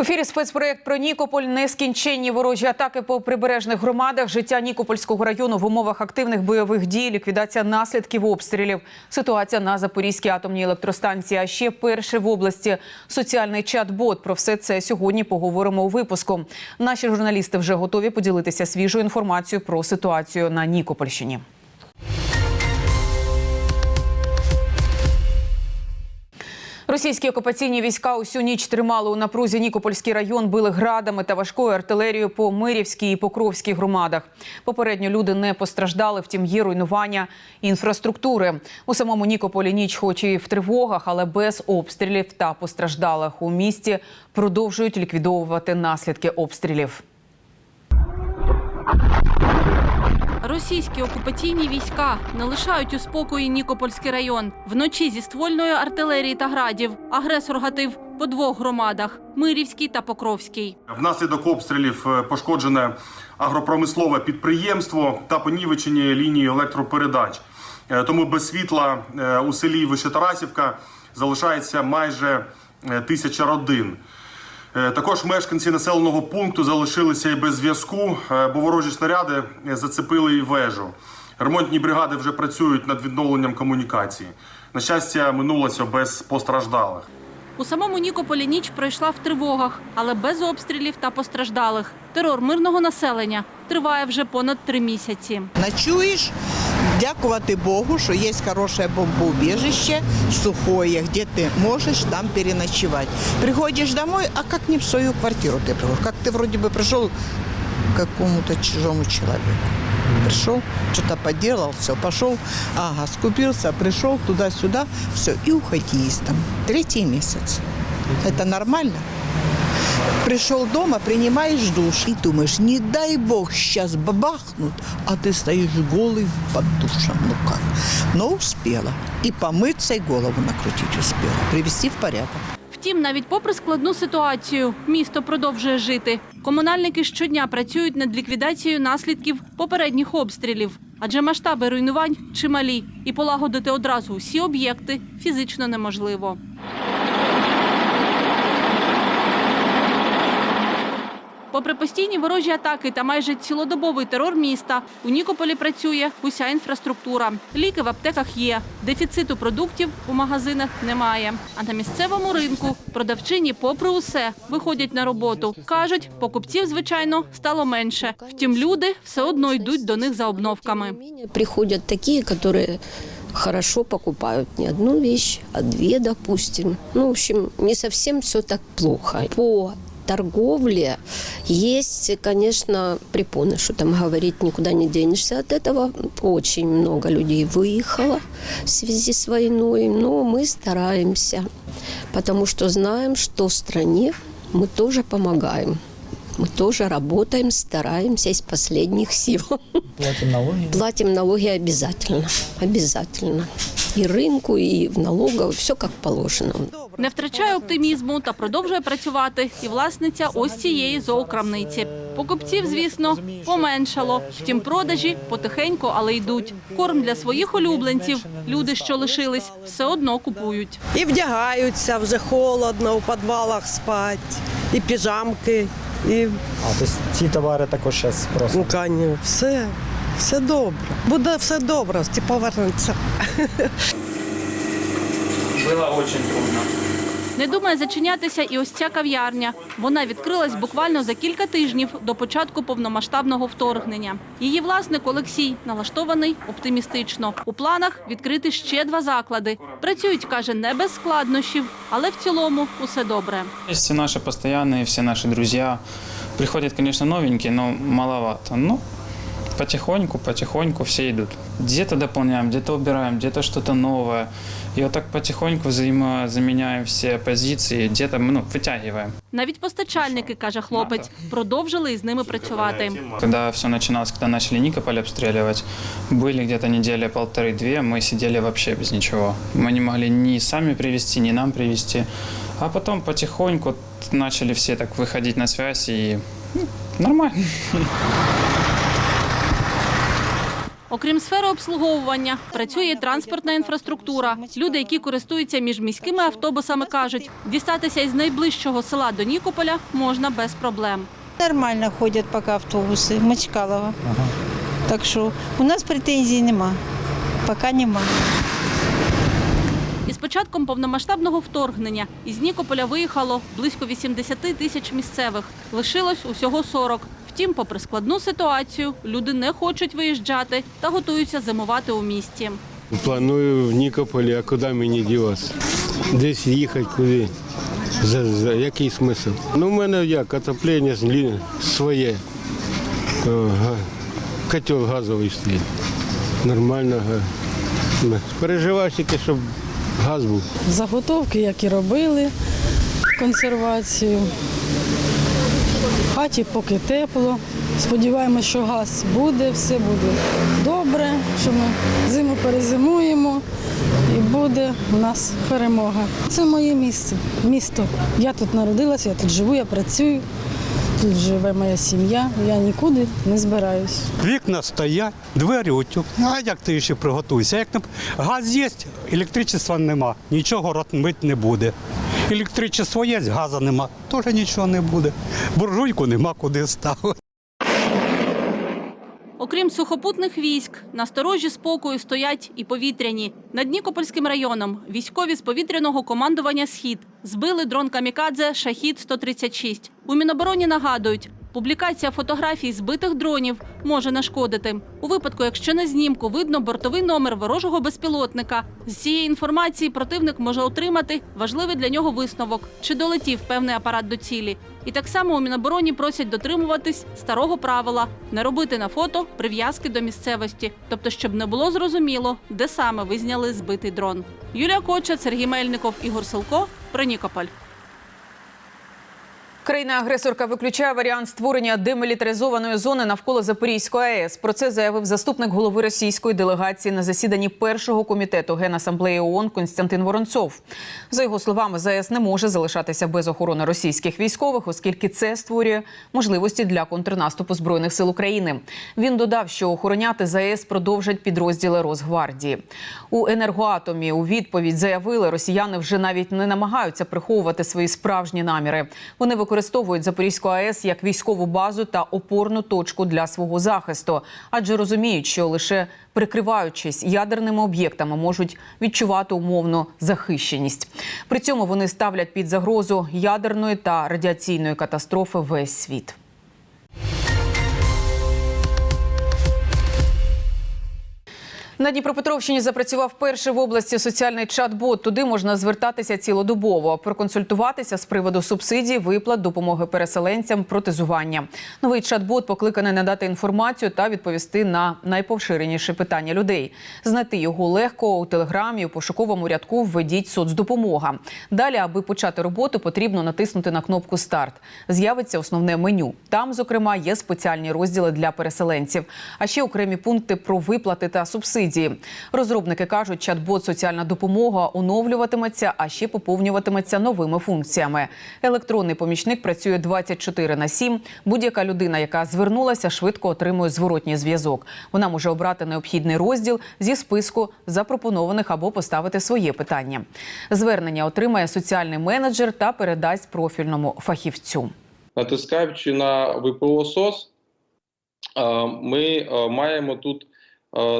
В ефірі спецпроєкт про Нікополь. Нескінченні ворожі атаки по прибережних громадах, життя Нікопольського району в умовах активних бойових дій, ліквідація наслідків обстрілів, ситуація на Запорізькій атомній електростанції. А ще перше в області соціальний чат-бот. Про все це сьогодні поговоримо у випуску. Наші журналісти вже готові поділитися свіжою інформацією про ситуацію на Нікопольщині. Російські окупаційні війська усю ніч тримали у напрузі Нікопольський район, били градами та важкою артилерією по Мирівській і Покровській громадах. Попередньо люди не постраждали, втім є руйнування інфраструктури. У самому Нікополі ніч, хоч і в тривогах, але без обстрілів та постраждалих у місті продовжують ліквідовувати наслідки обстрілів. Російські окупаційні війська не лишають у спокої Нікопольський район. Вночі зі ствольної артилерії та градів агресор гатив по двох громадах Мирівській та Покровській. Внаслідок обстрілів е, пошкоджене агропромислове підприємство та понівечені лінії електропередач. Е, Тому без світла е, у селі Вищетарасівка залишається майже тисяча родин. Е, Також мешканці населеного пункту залишилися і без зв'язку, е, бо ворожі снаряди зацепили і вежу. Ремонтні бригади вже працюють над відновленням комунікації. На щастя, минулося без постраждалих. У самому Нікополі ніч пройшла в тривогах, але без обстрілів та постраждалих. Терор мирного населення триває вже понад три місяці. Ночуєш, дякувати Богу, що є хороше бомбоубіжище, сухое, де ти можеш там переночувати. Приходиш домой, а як не в свою квартиру ти приходиш? Як ти вроде бы прийшов к какому-то чужому человеку. Пришел, что-то поделал, все, пошел, ага, скупился, пришел туда-сюда, все, и уходи из там. Третий месяц. Это нормально? Пришел дома, принимаешь душ и думаешь, не дай бог, сейчас бабахнут, а ты стоишь голый под душем. Ну как? Но успела. И помыться, и голову накрутить успела. Привести в порядок. Втім, навіть попри складну ситуацію, місто продовжує жити. Комунальники щодня працюють над ліквідацією наслідків попередніх обстрілів, адже масштаби руйнувань чималі, і полагодити одразу усі об'єкти фізично неможливо. Попри постійні ворожі атаки та майже цілодобовий терор міста, у Нікополі працює уся інфраструктура. Ліки в аптеках є. Дефіциту продуктів у магазинах немає. А на місцевому ринку продавчині, попри усе, виходять на роботу. кажуть, покупців, звичайно, стало менше. Втім, люди все одно йдуть до них за обновками. Приходят такие, которые хорошо покупают не одну вещь, а две, допустим. Ну, в общем, не совсем все так плохо. По торговле есть, конечно, препоны, что там говорить никуда не денешься от этого. Очень много людей выехало в связи с войной, но мы стараемся, потому что знаем, что в стране мы тоже помогаем. Мы тоже работаем, стараемся из последних сил. Платим налоги. Платим налоги обязательно. Обязательно. И рынку, и в налоговую. Все как положено. Не втрачає оптимізму та продовжує працювати і власниця ось цієї зоокрамниці. Покупців, звісно, поменшало. Втім, продажі потихеньку, але йдуть. Корм для своїх улюбленців. Люди, що лишились, все одно купують. І вдягаються вже холодно, у підвалах спать, і піжамки, і А тобто ці товари також зараз просто. ну, кані, все, все добре. Буде все добре, ті повернеться. Было очень трудно. Не думає зачинятися і ось ця кав'ярня. Вона відкрилась буквально за кілька тижнів до початку повномасштабного вторгнення. Її власник Олексій налаштований оптимістично. У планах відкрити ще два заклади. Працюють, каже, не без складнощів, але в цілому усе добре. Есть все наши постоянные, все наши друзья. Приходят, конечно, новенькие, но маловато. Ну, потихоньку, потихоньку все идут. Где-то дополняем, где-то убираем, где-то что-то новое. И вот так потихоньку взаимозаменяем все позиции, где-то ну, вытягиваем. Навіть постачальники, каже хлопець, продовжили із ними працювати. Когда все начиналось, когда начали Никополь обстреливать, были где-то недели полторы-две, мы сидели вообще без ничего. Мы не могли ни сами привезти, ни нам привезти. А потом потихоньку начали все так выходить на связь и ну, нормально. Окрім сфери обслуговування, працює транспортна інфраструктура. Люди, які користуються міжміськими автобусами, кажуть, дістатися із найближчого села до Нікополя можна без проблем. Нормально ходять поки автобуси, Мочкалова. Так що у нас претензій нема. Поки нема. Із початком повномасштабного вторгнення із Нікополя виїхало близько 80 тисяч місцевих. Лишилось усього 40. Втім, попри складну ситуацію, люди не хочуть виїжджати та готуються зимувати у місті. Планую в Нікополі, а куди мені діватися? Десь їхати куди. За, за який смисл? Ну, у мене як отоплення своє. О, Котел газовий стоїть. Нормально. га. Переживаю тільки, щоб газ був. Заготовки, як і робили, консервацію. Хаті поки тепло. Сподіваємося, що газ буде, все буде добре, що ми зиму перезимуємо і буде у нас перемога. Це моє місце, місто. Я тут народилася, я тут живу, я працюю, тут живе моя сім'я, я нікуди не збираюсь. Вікна стоять, двері утюг. А як ти ще приготуєшся? Як газ є, електричества нема, нічого робити не буде. Електричество є, газу нема, теж нічого не буде. Буржуйку нема куди ставити. Окрім сухопутних військ, на сторожі спокою стоять і повітряні. Над Нікопольським районом військові з повітряного командування Схід збили дрон Камікадзе Шахід 136 У Мінобороні нагадують, публікація фотографій збитих дронів може нашкодити. У випадку, якщо на знімку видно бортовий номер ворожого безпілотника, з цієї інформації противник може отримати важливий для нього висновок, чи долетів певний апарат до цілі. І так само у Мінобороні просять дотримуватись старого правила не робити на фото прив'язки до місцевості, тобто, щоб не було зрозуміло, де саме ви зняли збитий дрон. Юлія Коча, Сергій Мельников, Ігор Селко про Нікополь. Країна-агресорка виключає варіант створення демілітаризованої зони навколо Запорізької АЕС. Про це заявив заступник голови російської делегації на засіданні першого комітету Генасамблеї ООН Константин Воронцов. За його словами, ЗАЕС не може залишатися без охорони російських військових, оскільки це створює можливості для контрнаступу збройних сил України. Він додав, що охороняти ЗАЕС продовжать підрозділи Росгвардії. У енергоатомі у відповідь заявили, росіяни вже навіть не намагаються приховувати свої справжні наміри. Вони використовують Запорізьку АЕС як військову базу та опорну точку для свого захисту, адже розуміють, що лише прикриваючись ядерними об'єктами, можуть відчувати умовну захищеність. При цьому вони ставлять під загрозу ядерної та радіаційної катастрофи весь світ. На Дніпропетровщині запрацював перший в області соціальний чат-бот. Туди можна звертатися цілодобово, проконсультуватися з приводу субсидій, виплат, допомоги переселенцям, протезування. Новий чат-бот покликаний надати інформацію та відповісти на найпоширеніші питання людей. Знайти його легко у телеграмі, у пошуковому рядку введіть соцдопомога. Далі, аби почати роботу, потрібно натиснути на кнопку Старт. З'явиться основне меню. Там, зокрема, є спеціальні розділи для переселенців, а ще окремі пункти про виплати та субсидії. Розробники кажуть, чат-бот соціальна допомога оновлюватиметься, а ще поповнюватиметься новими функціями. Електронний помічник працює 24 на 7. Будь-яка людина, яка звернулася, швидко отримує зворотній зв'язок. Вона може обрати необхідний розділ зі списку запропонованих або поставити своє питання. Звернення отримає соціальний менеджер та передасть профільному фахівцю. Натискаючи на ВПО СОС, ми маємо тут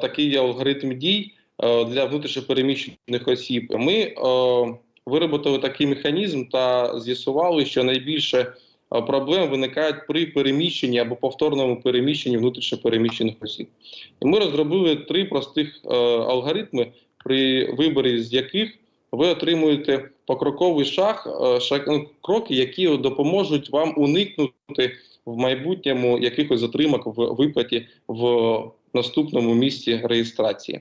такий алгоритм дій е, для внутрішньопереміщених осіб. Ми е, виробили такий механізм та з'ясували, що найбільше е, проблем виникають при переміщенні або повторному переміщенні внутрішньопереміщених осіб. І ми розробили три простих е, алгоритми, при виборі з яких ви отримуєте покроковий шаг, е, шаг ну, кроки, які допоможуть вам уникнути в майбутньому якихось затримок в виплаті в наступному місці реєстрації.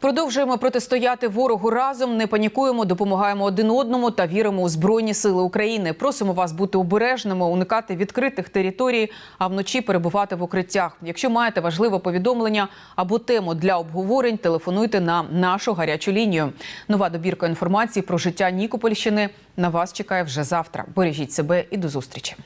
Продовжуємо протистояти ворогу разом. Не панікуємо, допомагаємо один одному та віримо у збройні сили України. Просимо вас бути обережними, уникати відкритих територій, а вночі перебувати в укриттях. Якщо маєте важливе повідомлення або тему для обговорень, телефонуйте на нашу гарячу лінію. Нова добірка інформації про життя Нікопольщини на вас чекає вже завтра. Бережіть себе і до зустрічі.